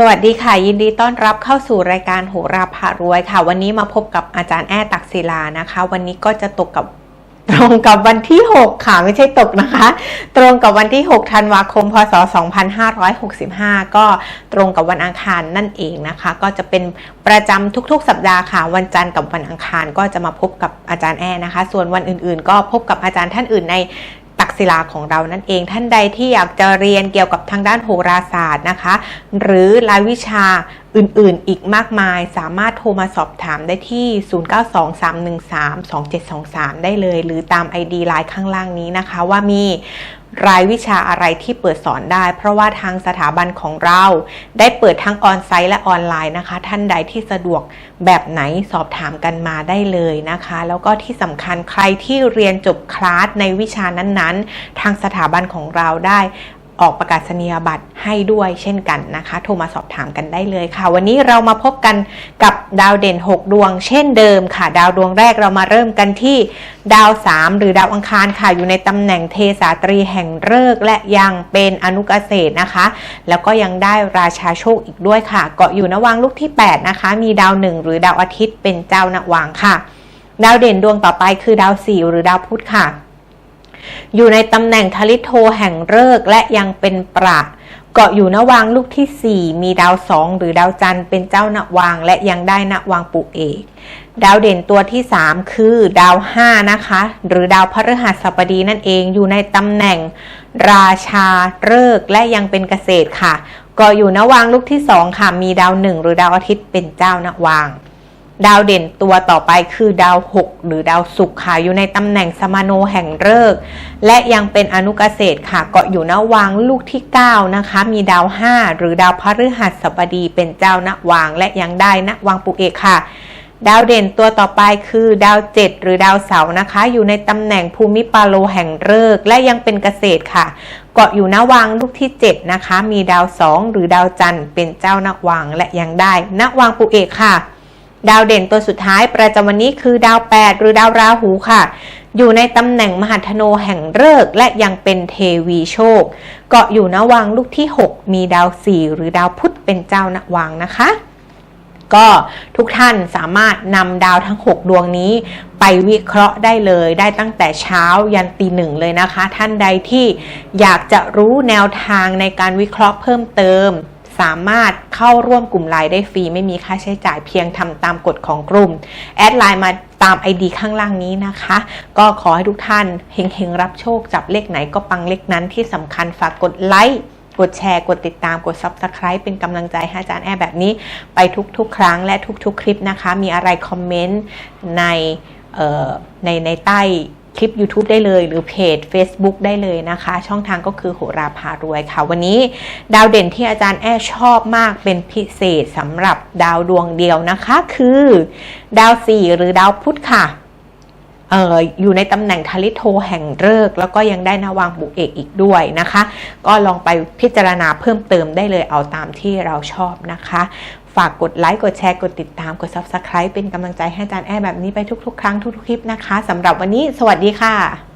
สวัสดีค่ะ ยินดีต้อนรับเข้าสู่รายการโหราพารวยค่ะ วันนี้มาพบกับอาจารย์แอ้ตักศิลานะคะ วันนี้ก็จะตกกับตรงกับวันที่ 6 ค่ะ ไม่ใช่ตกนะคะ ตรงกับวันที่ 6 ธันวาคม พศ 2565 ก็ตรงกับวันอังคารนั่นเองนะคะ ก็จะเป็นประจำทุกๆ สัปดาห์ค่ะ วันจันทร์กับวันอังคารก็จะมาพบกับอาจารย์แอนะคะ ส่วนวันอื่นๆ ก็พบกับอาจารย์ท่านอื่นใน ตักศิลาของเรานั่นเอง ท่านใดที่อยากจะเรียนเกี่ยวกับทางด้านโหราศาสตร์นะคะ หรือรายวิชาอื่นๆ อีกมากมาย สามารถโทรมาสอบถามได้ที่ 0923132723 ได้เลย หรือตาม ID ไลน์ข้างล่างนี้นะคะว่ามี รายวิชาอะไรที่เปิดสอนได้ เพราะว่าทางสถาบันของเรา ได้เปิดทั้งออนไซต์และออนไลน์นะคะ ท่านใดที่สะดวกแบบไหนสอบถามกันมาได้เลยนะคะ แล้วก็ที่สำคัญใครที่เรียนจบคลาสในวิชานั้นๆ ทางสถาบันของเราได้ ออกประกาศนียบัตรให้ด้วยเช่นกันนะคะ โทรมาสอบถามกันได้เลยค่ะ วันนี้เรามาพบกันกับดาวเด่น 6 ดวง เช่นเดิมค่ะ ดาวดวงแรกเรามาเริ่มกันที่ดาว 3 หรือดาวอังคารค่ะ อยู่ในตำแหน่งเทสาตรีแห่งฤกษ์และยังเป็นอนุกเกษตรนะคะ แล้วก็ยังได้ราชาโชคอีกด้วยค่ะ เกาะอยู่นวังลูกที่ 8 นะคะ มีดาวหนึ่งหรือดาวอาทิตย์เป็นเจ้านวางค่ะ ดาวเด่นดวงต่อไปคือดาวสี่หรือดาวพุธค่ะ อยู่ในตำแหน่งทลิโทแห่งฤกษ์และยังเป็นประเกาะอยู่นวางลูกที่ 4 มีดาวสองหรือดาวจันทร์เป็นเจ้านวางและยังได้นวางปุเอก ดาวเด่นตัวที่ 3 คือดาว 5 นะคะ หรือดาวพฤหัสบดีนั่นเองอยู่ในตำแหน่งราชาฤกษ์และยังเป็นเกษตรค่ะเกาะอยู่นวางลูกที่ 2 ค่ะ มีดาว 1 หรือดาวอาทิตย์เป็นเจ้านวาง ดาวเด่นตัวต่อไปคือดาว 6 หรือดาวศุกร์ค่ะ อยู่ในตำแหน่งสมโนแห่งฤกษ์และยังเป็นอนุเกษตรค่ะ เกาะอยู่นวางลูกที่ 9 นะคะ มีดาว 5 หรือดาวพฤหัสบดีเป็นเจ้านวาง และยังได้นวางปุเอกค่ะ ดาวเด่นตัวต่อไปคือดาว 7 หรือดาวเสาร์นะคะ อยู่ในตำแหน่งภูมิปาโลแห่งฤกษ์และยังเป็นเกษตรค่ะ เกาะอยู่นวางลูกที่ 7 นะคะ มีดาว 2 หรือดาวจันทร์เป็นเจ้านวาง และยังได้นวางปุเอกค่ะ ดาวเด่นตัวสุดท้ายประจำวันนี้คือดาว 8 หรือดาวราหูค่ะ อยู่ในตำแหน่งมหัทโนแห่งฤกษ์และยังเป็นเทวีโชค เกาะอยู่นวังลูกที่ 6 มีดาว 4 หรือดาวพุธเป็นเจ้านวังนะคะ ก็ทุกท่านสามารถนำดาวทั้ง 6 ดวงนี้ไปวิเคราะห์ได้เลยได้ตั้งแต่เช้ายันตีหนึ่งเลยนะคะ ท่านใดที่อยากจะรู้แนวทางในการวิเคราะห์เพิ่มเติม สามารถเข้าร่วมกลุ่มไลน์ได้ฟรี ไม่มีค่าใช้จ่ายเพียงทำตามกฎของกลุ่ม แอดไลน์มาตาม ID ข้างล่างนี้นะคะ ก็ขอให้ทุกท่านเฮงๆ รับโชคจับเลขไหนก็ปังเลขนั้นที่สำคัญฝากกดไลค์กดแชร์ กดติดตาม กด Subscribe เป็นกำลังใจให้อาจารย์แอร์แบบนี้ ไปทุกๆ ครั้งและทุกๆ คลิปนะคะ มีอะไรคอมเมนต์ในในในใต้ คลิป YouTube ได้เลย หรือเพจ Facebook ได้เลยนะคะ ช่องทางก็คือโหราพารวยค่ะ วันนี้ดาวเด่นที่อาจารย์แอร์ชอบมากเป็นพิเศษสำหรับดาวดวงเดียวนะคะ คือ ดาวสี่หรือดาวพุธค่ะเอออยู่ในตำแหน่งทลิโทแห่งฤกษ์แล้วก็ยังได้นาวางบุเอกอีกด้วยนะคะ ก็ลองไปพิจารณาเพิ่มเติมได้เลยเอาตามที่เราชอบนะคะ ฝากกดไลค์ กดแชร์ กดติดตาม กด Subscribe เป็นกำลังใจให้อาจารย์แอร์แบบนี้ไปทุกๆ ครั้งทุกๆ คลิปนะคะสำหรับวันนี้ สวัสดีค่ะ